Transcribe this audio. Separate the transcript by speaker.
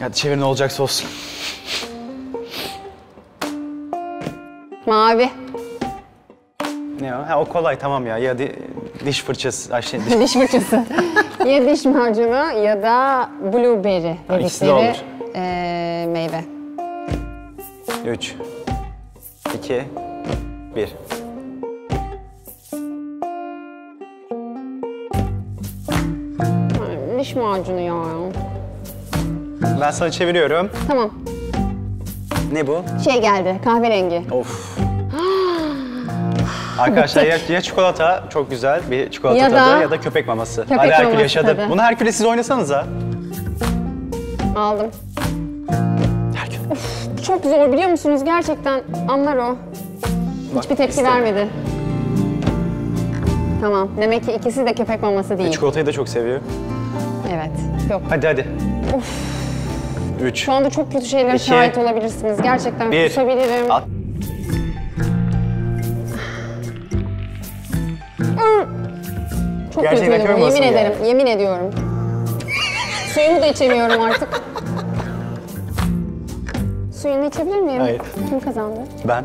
Speaker 1: Hadi çevir ne olacaksa olsun.
Speaker 2: Mavi.
Speaker 1: Ne o? Ha o kolay tamam ya. Ya di- diş fırçası. Ay şey, diş...
Speaker 2: Diş fırçası. ya diş macunu ya da blueberry
Speaker 1: Ha, ikisi de
Speaker 2: dedikleri
Speaker 1: olur.
Speaker 2: eee, meyve.
Speaker 1: 3, 2, 1.
Speaker 2: Ay, Diş macunu ya.
Speaker 1: Ben sana çeviriyorum.
Speaker 2: Tamam.
Speaker 1: Ne bu?
Speaker 2: Şey geldi kahverengi.
Speaker 1: Of. Arkadaşlar ya, ya çikolata çok güzel bir çikolata
Speaker 2: Ya da-
Speaker 1: tadı ya da köpek maması.
Speaker 2: Köpek
Speaker 1: Hadi Herkül yaşadı.
Speaker 2: tadı.
Speaker 1: Bunu Herkül'e siz oynasanıza.
Speaker 2: Aldım.
Speaker 1: Herkül.
Speaker 2: Çok zor biliyor musunuz? Gerçekten anlar o. Hiçbir tepki
Speaker 1: iste.
Speaker 2: vermedi. Tamam. Demek ki ikisi de köpek maması değil.
Speaker 1: Çikolatayı da çok seviyor.
Speaker 2: Evet. Yok.
Speaker 1: Hadi hadi. 3.
Speaker 2: Şu anda çok kötü şeylere
Speaker 1: İki.
Speaker 2: şahit olabilirsiniz. Gerçekten
Speaker 1: Bir.
Speaker 2: kusabilirim.
Speaker 1: At.
Speaker 2: Çok
Speaker 1: Gerçekten
Speaker 2: kötüydü bu. Yemin
Speaker 1: mı
Speaker 2: ederim. Yemin ediyorum. Suyumu da içemiyorum artık. Suyunu içebilir miyim?
Speaker 1: Hayır.
Speaker 2: Kim kazandı?
Speaker 1: Ben.